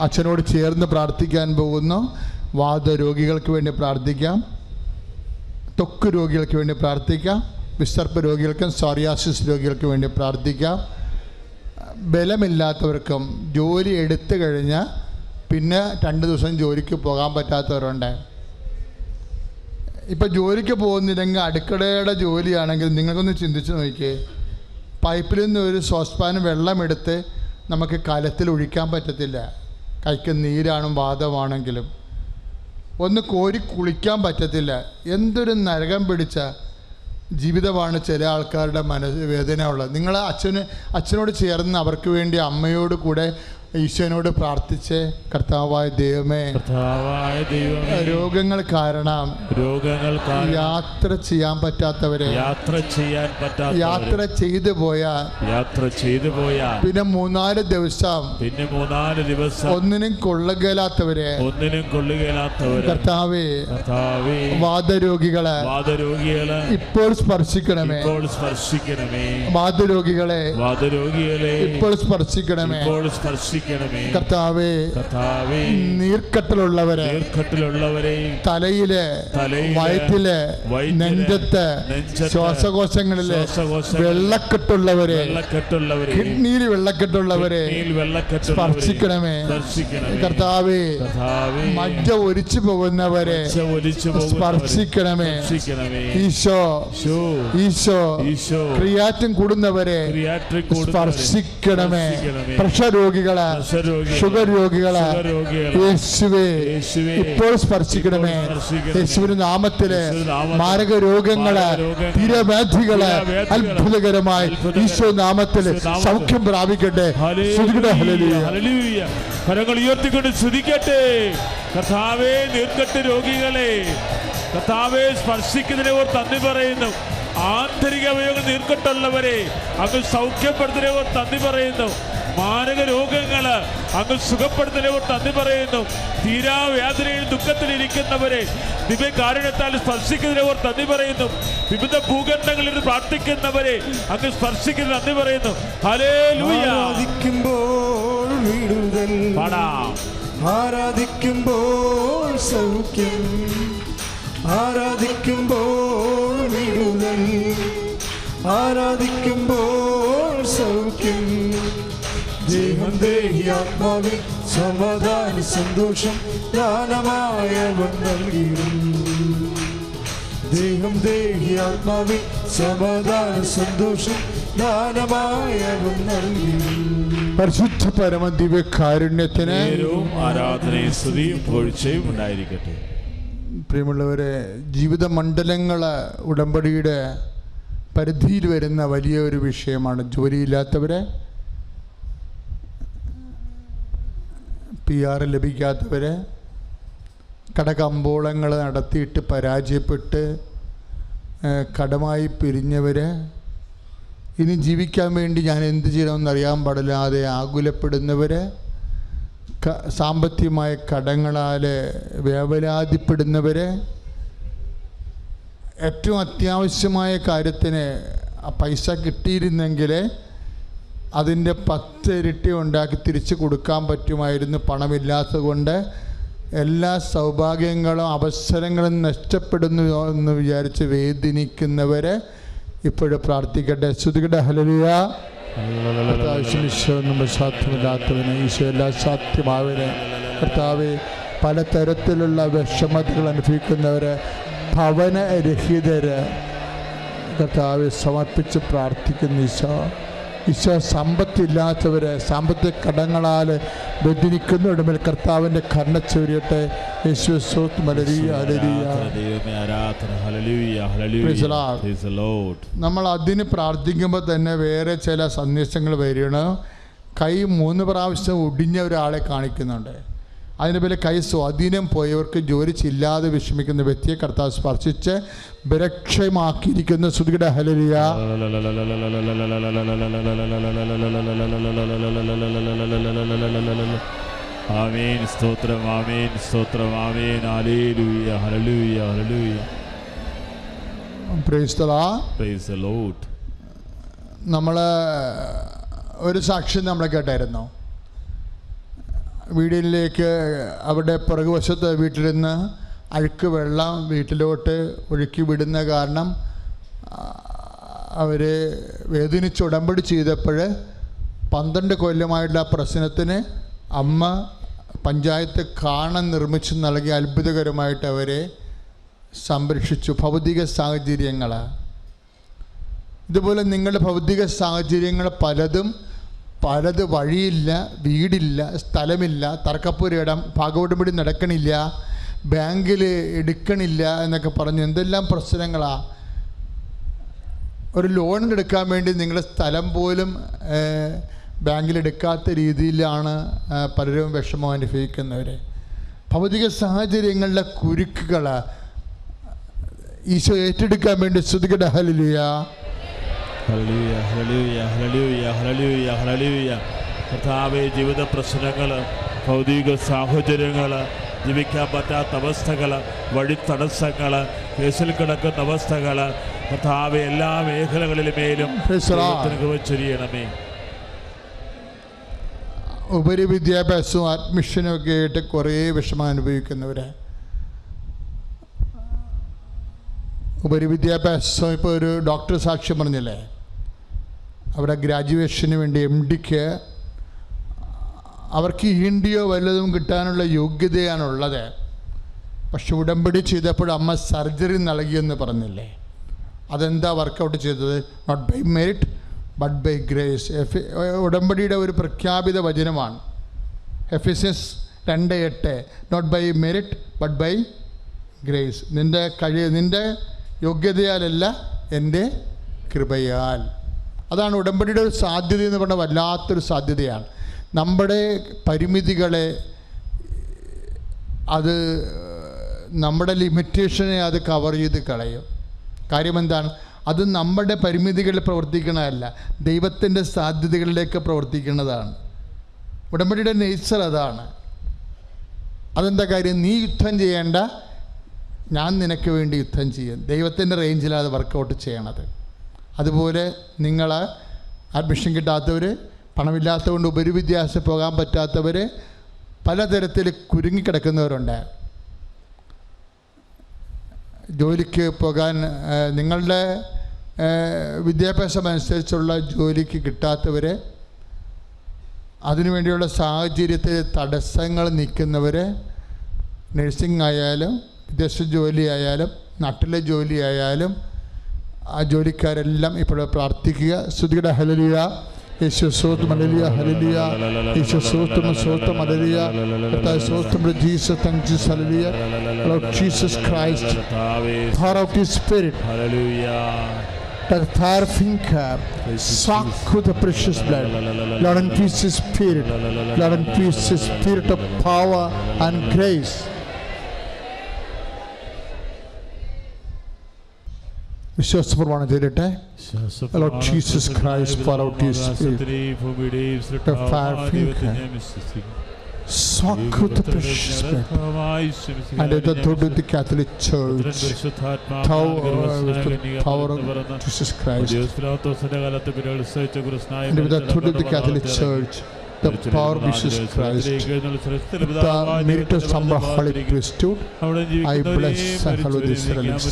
അച്ഛനോട് ചേർന്ന് പ്രാർത്ഥിക്കാൻ പോകുന്നു വാദരോഗികൾക്ക് വേണ്ടി പ്രാർത്ഥിക്കാം. തൊക്ക് രോഗികൾക്ക് വേണ്ടി പ്രാർത്ഥിക്കാം. വിസർപ്പ രോഗികൾക്കും സോറിയാസിസ് രോഗികൾക്ക് വേണ്ടി പ്രാർത്ഥിക്കാം. ബലമില്ലാത്തവർക്കും ജോലി എടുത്തു കഴിഞ്ഞ് പിന്നെ രണ്ട് ദിവസം ജോലിക്ക് പോകാൻ പറ്റാത്തവരുണ്ട്. ഇപ്പം ജോലിക്ക് പോകുന്നില്ലെങ്കിൽ അടുക്കളയുടെ ജോലിയാണെങ്കിൽ നിങ്ങൾക്കൊന്ന് ചിന്തിച്ച് നോക്കിയേ. പൈപ്പിൽ നിന്ന് ഒരു സോസ്പാൻ വെള്ളമെടുത്ത് നമുക്ക് കലത്തിൽ ഒഴിക്കാൻ പറ്റത്തില്ല. കൈക്ക് നീരാണും വാദമാണെങ്കിലും ഒന്ന് കോരി കുളിക്കാൻ പറ്റത്തില്ല. എന്തൊരു നരകം പിടിച്ച ജീവിതമാണ് ചില ആൾക്കാരുടെ മനസ്സ് വേദന ഉള്ളത് നിങ്ങൾ അച്ഛന് അച്ഛനോട് ചേർന്ന് അവർക്ക് വേണ്ടി അമ്മയോട് കൂടെ ഈശോനോട് പ്രാർത്ഥിച്ച് കർത്താവായ ദൈവമേ കർത്താവായ ദൈവമേ രോഗങ്ങൾ കാരണം രോഗങ്ങൾ യാത്ര ചെയ്യാൻ പറ്റാത്തവരെ യാത്ര ചെയ്യാൻ പറ്റാത്ത യാത്ര ചെയ്തു പോയ യാത്ര ചെയ്തു പോയ പിന്നെ മൂന്നാൽ ദിവസം പിന്നെ മൂന്നാൽ ദിവസം ഒന്നിനും കൊള്ളുകയില്ലാത്തവരെ ഒന്നിനും കൊള്ളുകയില്ലാത്തവര് കർത്താവേ കർത്താവേ വാദരോഗികളെ വാദരോഗികളെ ഇപ്പോൾ സ്പർശിക്കണമേ. ഇപ്പോൾ സ്പർശിക്കണമേ. വാദരോഗികളെ വാദരോഗികളെ ഇപ്പോൾ സ്പർശിക്കണമേ. ഇപ്പോൾ സ്പർശിക്കണമേ. കർത്താവേ കർത്താവേ നീർക്കട്ടിലുള്ളവരെ നീർക്കട്ടിലുള്ളവരെ തലയിൽ വയറ്റിലെ നെഞ്ചത്ത് ശ്വാസകോശങ്ങളിൽ വെള്ളക്കെട്ടുള്ളവരെ കിഡ്നിയിൽ വെള്ളക്കെട്ടുള്ളവരെ സ്പർശിക്കണമേ. കർത്താവേ മജ്ജ ഒലിച്ചു പോകുന്നവരെ സ്പർശിക്കണമേ. ഈശോ ഈശോ ഈശോ ഈശോ കൂടുന്നവരെ സ്പർശിക്കണമേ. പ്രഷർ രോഗികളെ, ഷുഗർ രോഗികളെ. യേശുവെ ഇപ്പോൾ സ്പർശിക്കണമേ. യേശുവിന്. യേശുവിന്റെ നാമത്തിൽ മാരക രോഗങ്ങൾ തീരവ്യാധികൾ അത്ഭുതകരമായി അത്ഭുതകരം. ഈശോ നാമത്തിൽ നാമത്തിൽ സൗഖ്യം പ്രാപിക്കട്ടെ. കരങ്ങൾ ഉയർത്തിക്കൊണ്ട് ശ്രദ്ധിക്കട്ടെ കഥാവേ നീർക്കെട്ട് രോഗികളെ കർത്താവെ സ്പർശിക്കുന്നതിനെ ഓർ തന്നി പറയുന്നു. ആന്തരിക അവയവങ്ങൾ നീർക്കെട്ടുള്ളവരെ അങ്ങ് സൗഖ്യപ്പെടുത്തുന്നതിനെ ഓർ തന്നി പറയുന്നു. മാരക രോഗങ്ങൾ അങ്ങ് സുഖപ്പെടുത്തുന്നതിനെ ഓർ നന്ദി പറയുന്നു. തീരാവേദനയിൽ ദുഃഖത്തിലിരിക്കുന്നവരെ ദിവ്യ കാരണത്താൽ ഓർ നന്ദി പറയുന്നു. വിവിധ ഭൂഖണ്ഡങ്ങളിൽ പ്രാർത്ഥിക്കുന്നവരെ അങ്ങ് സ്പർശിക്കുന്നതിന് നന്ദി പറയുന്നു. ഹലേ ആരാധിക്കുമ്പോൾ വിടുതൽ പാടാം. ആരാധിക്കുമ്പോൾ സൗഖ്യം. ആരാധിക്കുമ്പോൾ വിടുതൽ ആരാധിക്കുമ്പോൾ സൗഖ്യം. ദേഹം ദേഹി ആത്മാവിൽ സമാധാന സന്തോഷം ദാനമായവൻ നൽകിയും ദേഹം ദേഹി ആത്മാവിൽ സമാധാന സന്തോഷം ദാനമായവൻ പരിശുദ്ധ പരമ ദിവ്യ കാരുണ്യത്തിന് ആരാധനയും സ്തുതിയും പൊഴിച്ചയും ഉണ്ടായിരിക്കട്ടെ. പ്രിയമുള്ളവരെ ജീവിത മണ്ഡലങ്ങൾ ഉടമ്പടിയുടെ പരിധിയിൽ വരുന്ന വലിയ ഒരു വിഷയമാണ് ജോലിയില്ലാത്തവരെ. പി ആർ ലഭിക്കാത്തവർ കടകമ്പോളങ്ങൾ നടത്തിയിട്ട് പരാജയപ്പെട്ട് കടമായി പിരിഞ്ഞവർ ഇനി ജീവിക്കാൻ വേണ്ടി ഞാൻ എന്ത് ചെയ്യണമെന്നറിയാൻ പാടില്ലാതെ ആകുലപ്പെടുന്നവർ സാമ്പത്തികമായ കടങ്ങളാൽ വേവലാതിപ്പെടുന്നവർ ഏറ്റവും അത്യാവശ്യമായ കാര്യത്തിന് പൈസ കിട്ടിയിരുന്നെങ്കിൽ അതിന്റെ പത്ത് ഇരട്ടി ഉണ്ടാക്കി തിരിച്ചു കൊടുക്കാൻ പറ്റുമായിരുന്നു. പണമില്ലാത്തതുകൊണ്ട് എല്ലാ സൗഭാഗ്യങ്ങളും അവസരങ്ങളും നഷ്ടപ്പെടുന്നു എന്ന് വിചാരിച്ച് വേദനിക്കുന്നവരെ ഇപ്പോഴും പ്രാർത്ഥിക്കട്ടെ. ശ്രുതികട ഹലലിയ ഈശോ നമ്മൾ സാധ്യമല്ലാത്തവന് ഈശോ എല്ലാം സാധ്യമാവന്. കർത്താവ് പലതരത്തിലുള്ള വിഷമതകൾ അനുഭവിക്കുന്നവര് ഭവനരഹിതര് കർത്താവ് സമർപ്പിച്ച് പ്രാർത്ഥിക്കുന്ന ഈശോ. ഈശോ സമ്പത്തില്ലാത്തവരെ സാമ്പത്തിക കടങ്ങളാൽ ബന്ധിനിക്കുന്ന ഉടമൽ കർത്താവിന്റെ കർണ ചൊരിയട്ടെ. യേശു മലരിയ നമ്മൾ അതിന് പ്രാർത്ഥിക്കുമ്പോൾ തന്നെ വേറെ ചില സന്ദേശങ്ങൾ വരികയാണ്. കൈ മൂന്ന് പ്രാവശ്യം ഒടിഞ്ഞ ഒരാളെ കാണിക്കുന്നുണ്ട്. അതിന്റെ പേര് കൈ സ്വാധീനം പോയവർക്ക് ജോലി ചില്ലാതെ വിഷമിക്കുന്ന വ്യക്തിയെ കർത്താവ് സ്പർശിച്ച് ബരക്ഷമാക്കിയിരിക്കുന്ന ശ്രുതിയുടെ ഹലരിയ ആമേൻ സ്തോത്രം ആമേൻ സ്തോത്രം ആമേൻ. ഹല്ലേലൂയ ഹല്ലേലൂയ ഹല്ലേലൂയ. പ്രൈസ് ദി ലോർഡ് നമ്മൾ ഒരു സാക്ഷ്യം നമ്മളെ കേട്ടായിരുന്നു. വീടിലേക്ക് അവിടെ പുറകുവശത്ത് വീട്ടിൽ നിന്ന് അഴുക്ക് വെള്ളം വീട്ടിലോട്ട് ഒഴുക്കി വിടുന്ന കാരണം അവർ വേദനിച്ച് ഉടമ്പടി ചെയ്തപ്പോൾ പന്ത്രണ്ട് കൊല്ലമായിട്ടുള്ള പ്രശ്നത്തിന് അമ്മ പഞ്ചായത്ത് കാണാൻ നിർമ്മിച്ച് നൽകി അത്ഭുതകരമായിട്ട് അവരെ സംരക്ഷിച്ചു. ഭൗതിക സാഹചര്യങ്ങൾ ഇതുപോലെ നിങ്ങളുടെ ഭൗതിക സാഹചര്യങ്ങൾ പലതും പലത് വഴിയില്ല വീടില്ല സ്ഥലമില്ല തർക്കപ്പുരയിടം ഭാഗവടമ്പടി നടക്കണില്ല ബാങ്കിൽ എടുക്കണില്ല എന്നൊക്കെ പറഞ്ഞ്. എന്തെല്ലാം പ്രശ്നങ്ങളാണ് ഒരു ലോൺ എടുക്കാൻ വേണ്ടി നിങ്ങളുടെ സ്ഥലം പോലും ബാങ്കിൽ എടുക്കാത്ത രീതിയിലാണ് പലരും വിഷമം അനുഭവിക്കുന്നവർ ഭൗതിക സാഹചര്യങ്ങളുടെ കുരുക്കുകൾ ഈശോ ഏറ്റെടുക്കാൻ വേണ്ടി ശ്രുതികട ഹല്ലേലൂയ, ഹല്ലേലൂയ, ഹല്ലേലൂയ, ഹല്ലേലൂയ, ഹല്ലേലൂയ. കർത്താവെ ജീവിത പ്രശ്നങ്ങൾ ഭൗതിക സാഹചര്യങ്ങൾ ജീവിക്കാൻ പറ്റാത്ത അവസ്ഥകൾ വഴി തടസ്സങ്ങൾ കേസിൽ കിടക്കുന്ന അവസ്ഥകൾ കർത്താവെ എല്ലാ മേഖലകളിലുമേലും ചൊരിയണമേ. ഉപരിവിദ്യാഭ്യാസവും അഡ്മിഷനും ഒക്കെ ആയിട്ട് കുറേ വിഷമം അനുഭവിക്കുന്നവർ ഉപരിവിദ്യാഭ്യാസം ഇപ്പോൾ ഒരു ഡോക്ടർ സാക്ഷ്യം പറഞ്ഞില്ലേ? അവിടെ ഗ്രാജുവേഷന് വേണ്ടി എം ഡിക്ക്. അവർക്ക് ഹിന്ദിയോ വല്ലതും കിട്ടാനുള്ള യോഗ്യതയാണുള്ളത്. പക്ഷെ ഉടമ്പടി ചെയ്തപ്പോൾ അമ്മ സർജറി നൽകിയെന്ന് പറഞ്ഞില്ലേ? അതെന്താ വർക്കൗട്ട് ചെയ്തത്? Not by merit but by grace Eph ഉടമ്പടിയുടെ ഒരു പ്രഖ്യാപിത വചനമാണ്. എഫ് രണ്ട് എട്ട് not by merit but by grace നിന്റെ കഴി നിന്റെ യോഗ്യതയാലല്ല എന്റെ കൃപയാൽ. അതാണ് ഉടമ്പടിയുടെ ഒരു സാധ്യത എന്ന് പറഞ്ഞാൽ വല്ലാത്തൊരു സാധ്യതയാണ്. നമ്മുടെ പരിമിതികളെ അത് നമ്മുടെ ലിമിറ്റേഷനെ അത് കവർ ചെയ്ത് കളയും. കാര്യം എന്താണ്? അത് നമ്മുടെ പരിമിതികളിൽ പ്രവർത്തിക്കണതല്ല ദൈവത്തിന്റെ സാധ്യതകളിലേക്ക് പ്രവർത്തിക്കുന്നതാണ്. ഉടമ്പടിയുടെ നേച്ചർ അതാണ്. അതെന്താ കാര്യം? നീ യുദ്ധം ചെയ്യേണ്ട ഞാൻ നിനക്ക് വേണ്ടി യുദ്ധം ചെയ്യും. ദൈവത്തിന്റെ റേഞ്ചിലാണ് അത് വർക്കൗട്ട് ചെയ്യണത്. അതുപോലെ നിങ്ങൾ അഡ്മിഷൻ കിട്ടാത്തവർ പണമില്ലാത്തതുകൊണ്ട് ഉപരിവിദ്യാഭ്യാസം പോകാൻ പറ്റാത്തവർ പലതരത്തിൽ കുരുങ്ങിക്കിടക്കുന്നവരുണ്ട്. ജോലിക്ക് പോകാൻ നിങ്ങളുടെ വിദ്യാഭ്യാസം അനുസരിച്ചുള്ള ജോലിക്ക് കിട്ടാത്തവർ അതിനുവേണ്ടിയുള്ള സാഹചര്യത്തിൽ തടസ്സങ്ങൾ നിൽക്കുന്നവർ നഴ്സിംഗ് ആയാലും വിദേശ ജോലിയായാലും നാട്ടിലെ ജോലി ആയാലും ആ ജോലിക്കാരെല്ലാം ഇപ്പോഴും പ്രാർത്ഥിക്കുക. ശ്രുതിയുടെ ഹലലിയ fit of power and grace വിശ്വാസപ്രമാണം ചെയ്തിട്ടെ. The the Catholic Church thou uh, power of Jesus Christ and with the the Catholic Church the power of Jesus Christ the merit of some Holy Priesthood I bless and hallow these relics.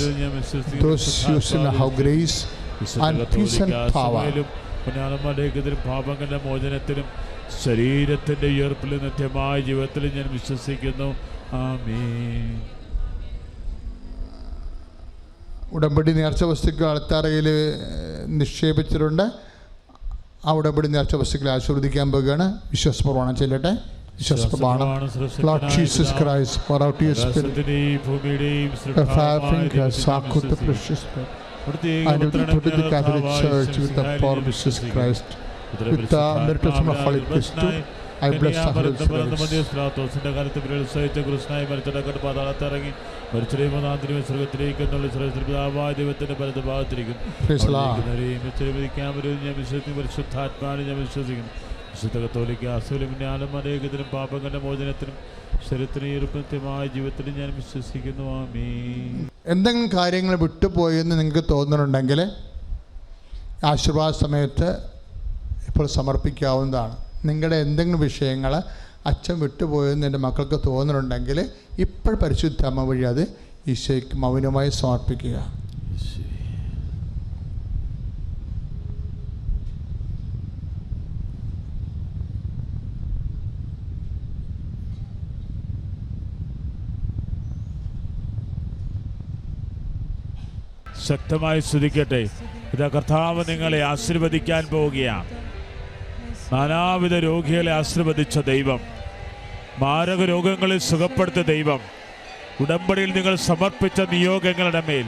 those who sin have grace and peace and power പുണ്യാളന്മാരുടെതിരും പാപങ്ങളുടെ മോചനത്തിലും ശരീരത്തിന്റെ ഉയർപ്പിലും നിത്യമായ ജീവിതത്തിലും ഞാൻ വിശ്വസിക്കുന്നു ആമേൻ ഉടമ്പടി നേർച്ച വസ്തുക്കൾ അൾത്താറയിൽ നിക്ഷേപിച്ചിട്ടുണ്ട് ആ ഉടമ്പടി വസ്തുക്കളെ ആശ്വദിക്കാൻ പോകുകയാണ്. വിശ്വാസപൂർവമാണ് ചെല്ലട്ടെ. വിശ്വാസപ്രമാണം. സ്ലാത്തോസിന്റെ കാലത്ത് വിരൽ സഹിച്ച കൃഷ്ണായി മരിച്ചടക്കട്ട് പാതാളത്തിറങ്ങി മരിച്ചടേ മൂന്നാന്തിരിയും സ്വർഗത്തിലേക്ക് എന്നുള്ള പിതാവായ ദൈവത്തിന്റെ പരതഭാഗത്തിരിക്കും ഭാഗത്തിരിക്കുന്നു. ഞാൻ വിശ്വസിക്കുന്നു. പരിശുദ്ധാത്മാവിനെ ഞാൻ വിശ്വസിക്കുന്നു. വിശുദ്ധ കത്തോലിക്ക അസുലും ജ്ഞാനം അനേകത്തിനും പാപങ്ങളുടെ മോചനത്തിനും ശരീരത്തിന് ഈർപ്പത്യമായ ജീവിതത്തിലും ഞാൻ വിശ്വസിക്കുന്നു. ആമേ എന്തെങ്കിലും കാര്യങ്ങൾ വിട്ടുപോയെന്ന് നിങ്ങൾക്ക് തോന്നുന്നുണ്ടെങ്കിൽ ആശീർവാദ സമയത്ത് ഇപ്പോൾ സമർപ്പിക്കാവുന്നതാണ്. നിങ്ങളുടെ എന്തെങ്കിലും വിഷയങ്ങൾ അച്ഛൻ വിട്ടുപോയെന്ന് എന്റെ മക്കൾക്ക് തോന്നുന്നുണ്ടെങ്കിൽ ഇപ്പോൾ പരിശുദ്ധ അമ്മ വഴി അത് ഈശോയ്ക്ക് മൗനമായി സമർപ്പിക്കുക. ശക്തമായി സ്തുതിക്കട്ടെ. ഇതാ കർത്താവ് നിങ്ങളെ ആശീർവദിക്കാൻ പോവുകയാണ്. നാനാവിധ രോഗികളെ ആശീർവദിച്ച ദൈവം മാരക രോഗങ്ങളിൽ സുഖപ്പെടുത്ത ദൈവം ഉടമ്പടിയിൽ നിങ്ങൾ സമർപ്പിച്ച നിയോഗങ്ങളുടെ മേൽ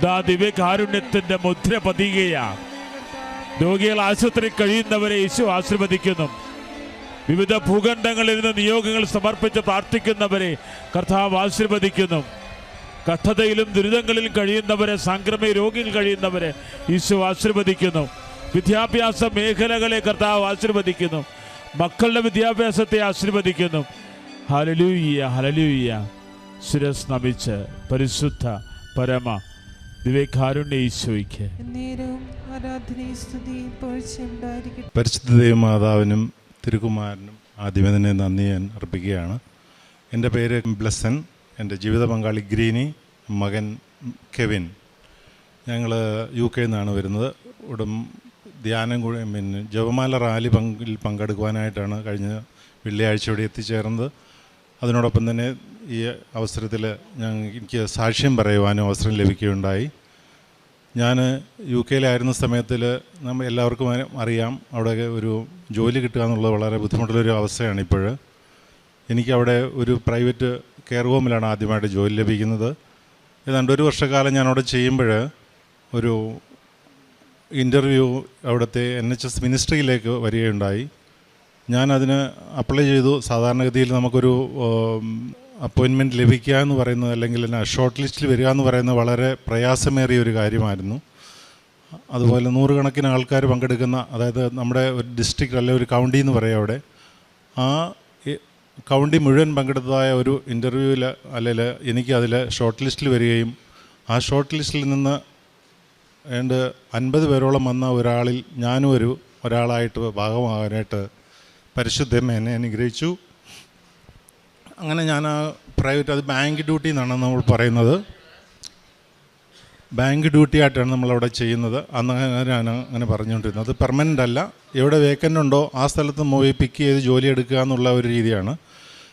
ദാ ദിവ്യകാരുണ്യത്തിന്റെ മുദ്ര പതിയുകയാണ്. രോഗികൾ ആശുപത്രി കഴിയുന്നവരെ യേശു ആശീർവദിക്കുന്നു. വിവിധ ഭൂഖണ്ഡങ്ങളിൽ നിന്ന് നിയോഗങ്ങൾ സമർപ്പിച്ച് പ്രാർത്ഥിക്കുന്നവരെ കർത്താവ് ആശീർവദിക്കുന്നു. കഷ്ടതയിലും ദുരിതങ്ങളിലും കഴിയുന്നവരെ സംക്രമ രോഗികൾ കഴിയുന്നവരെ യേശു ആശീർവദിക്കുന്നു. വിദ്യാഭ്യാസ മേഖലകളെ കർത്താവ് ആശീർവദിക്കുന്നു. മക്കളുടെ വിദ്യാഭ്യാസത്തെ ആശീർവദിക്കുന്നു. ഹലലൂയ്യ ഹലലൂയ്യ ശിരസ് നമിച്ച് പരിശുദ്ധ പരമ പോഴ്ചയുണ്ടായിരിക്കട്ടെ പരിശുദ്ധ ദേവമാതാവിനും തിരുകുമാരനും ആദ്യമേ തന്നെ നന്ദി ഞാൻ അർപ്പിക്കുകയാണ്. എന്റെ പേര് ബ്ലസ്സൻ എന്റെ ജീവിത പങ്കാളി ഗ്രീനി മകൻ കെവിൻ. ഞങ്ങൾ യു കെയിൽ നിന്നാണ് വരുന്നത്. ഉടൻ ധ്യാനം കൂടി പിന്നെ ജപമാല റാലി പങ്കിൽ പങ്കെടുക്കുവാനായിട്ടാണ് കഴിഞ്ഞ വെള്ളിയാഴ്ച ഇവിടെ എത്തിച്ചേർന്നത്. അതിനോടൊപ്പം തന്നെ ഈ അവസരത്തിൽ ഞാൻ എനിക്ക് സാക്ഷ്യം പറയുവാനും അവസരം ലഭിക്കുകയുണ്ടായി. ഞാൻ യു കെയിലായിരുന്ന സമയത്തിൽ നമ്മൾ എല്ലാവർക്കും അറി- അറിയാം അവിടെ ഒരു ജോലി കിട്ടുക എന്നുള്ളത് വളരെ ബുദ്ധിമുട്ടുള്ളൊരു അവസ്ഥയാണ് ഇപ്പോൾ. എനിക്കവിടെ ഒരു പ്രൈവറ്റ് കെയർ ഹോമിലാണ് ആദ്യമായിട്ട് ജോലി ലഭിക്കുന്നത്. ഏതാണ്ട് ഒരു വർഷക്കാലം ഞാൻ അവിടെ ചെയ്യുമ്പോൾ ഒരു ഇന്റർവ്യൂ അവിടുത്തെ എൻ എച്ച് എസ് മിനിസ്ട്രിയിലേക്ക് വരികയുണ്ടായി. ഞാൻ അപ്ലൈ ചെയ്തു. സാധാരണഗതിയിൽ നമുക്കൊരു അപ്പോയിൻമെന്റ് ലഭിക്കുക എന്ന് പറയുന്നത് അല്ലെങ്കിൽ എന്നാ ഷോർട്ട് ലിസ്റ്റിൽ വരിക എന്ന് പറയുന്നത് വളരെ പ്രയാസമേറിയ ഒരു കാര്യമായിരുന്നു. അതുപോലെ നൂറുകണക്കിന് ആൾക്കാർ പങ്കെടുക്കുന്ന അതായത് നമ്മുടെ ഒരു ഡിസ്ട്രിക്റ്റ് അല്ലെ ഒരു കൗണ്ടി എന്ന് പറയാം അവിടെ. ആ കൗണ്ടി മുഴുവൻ പങ്കെടുത്തതായ ഒരു ഇന്റർവ്യൂവിൽ അല്ലെങ്കിൽ എനിക്ക് അതിൽ ഷോർട്ട് ലിസ്റ്റിൽ വരികയും ആ ഷോർട്ട് ലിസ്റ്റിൽ നിന്ന് ഏണ്ട് അൻപത് പേരോളം വന്ന ഒരാളിൽ ഞാനും ഒരു ഒരാളായിട്ട് ഭാഗമാകാനായിട്ട് പരിശുദ്ധമ്മ എന്നെ അനുഗ്രഹിച്ചു. അങ്ങനെ ഞാൻ ആ പ്രൈവറ്റ് അത് ബാങ്ക് ഡ്യൂട്ടി എന്നാണ് നമ്മൾ പറയുന്നത്. ബാങ്ക് ഡ്യൂട്ടി ആയിട്ടാണ് നമ്മളവിടെ ചെയ്യുന്നത്. അന്ന് ഞാൻ അങ്ങനെ പറഞ്ഞുകൊണ്ടിരുന്നത്. അത് പെർമനന്റ് അല്ല. എവിടെ വേക്കന്റ് ഉണ്ടോ ആ സ്ഥലത്ത് മൂവി പിക്ക് ചെയ്ത് ജോലി എടുക്കുക എന്നുള്ള ഒരു രീതിയാണ്.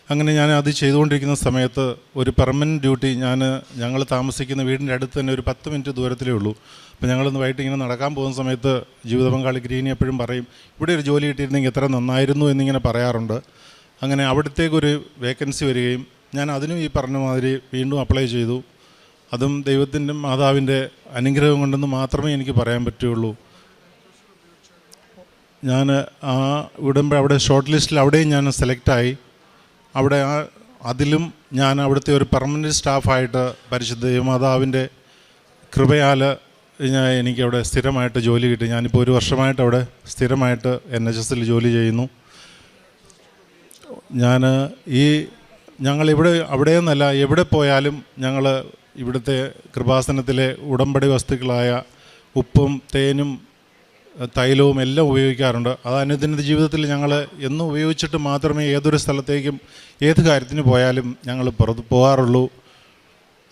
അങ്ങനെ ഞാൻ അത് ചെയ്തുകൊണ്ടിരിക്കുന്ന സമയത്ത് ഒരു പെർമനന്റ് ഡ്യൂട്ടി ഞാൻ ഞങ്ങൾ താമസിക്കുന്ന വീടിന്റെ അടുത്ത് തന്നെ ഒരു പത്ത് മിനിറ്റ് ദൂരത്തിലേ ഉള്ളൂ. അപ്പോൾ ഞങ്ങളൊന്ന് വൈകിട്ട് ഇങ്ങനെ നടക്കാൻ പോകുന്ന സമയത്ത് ജീവിത പങ്കാളി ഗ്രീനി എപ്പോഴും പറയും ഇവിടെ ഒരു ജോലി കിട്ടിയിരുന്നെങ്കിൽ എത്ര നന്നായിരുന്നു എന്നിങ്ങനെ പറയാറുണ്ട്. അങ്ങനെ അവിടത്തേക്കൊരു വേക്കൻസി വരികയും ഞാൻ അതിനും ഈ പറഞ്ഞ മാതിരി വീണ്ടും അപ്ലൈ ചെയ്തു. അതും ദൈവത്തിന്റെ മാതാവിന്റെ അനുഗ്രഹം കൊണ്ടെന്ന് മാത്രമേ എനിക്ക് പറയാൻ പറ്റുള്ളൂ. ഞാൻ ആ ഇവിടുമ്പോൾ അവിടെ ഷോർട്ട് ലിസ്റ്റിൽ അവിടെയും ഞാൻ സെലക്റ്റായി അവിടെ ആ അതിലും ഞാൻ അവിടുത്തെ ഒരു പെർമനന്റ് സ്റ്റാഫായിട്ട് പരിശുദ്ധ ദൈവമാതാവിന്റെ കൃപയാൽ ഞാൻ എനിക്കവിടെ സ്ഥിരമായിട്ട് ജോലി കിട്ടി. ഞാനിപ്പോൾ ഒരു വർഷമായിട്ട് അവിടെ സ്ഥിരമായിട്ട് എൻ എച്ച് എസിൽ ജോലി ചെയ്യുന്നു. ഞാൻ ഈ ഞങ്ങൾ ഇവിടെ അവിടെ അവിടെയെന്നല്ല എവിടെ പോയാലും ഞങ്ങൾ ഇവിടുത്തെ കൃപാസനത്തിലെ ഉടമ്പടി വസ്തുക്കളായ ഉപ്പും തേനും തൈലവും എല്ലാം ഉപയോഗിക്കാറുണ്ട്. അത് അനുദിന ജീവിതത്തിൽ ഞങ്ങൾ എന്നും ഉപയോഗിച്ചിട്ട് മാത്രമേ ഏതൊരു സ്ഥലത്തേക്കും ഏത് കാര്യത്തിന് പോയാലും ഞങ്ങൾ പുറത്ത് പോകാറുള്ളൂ.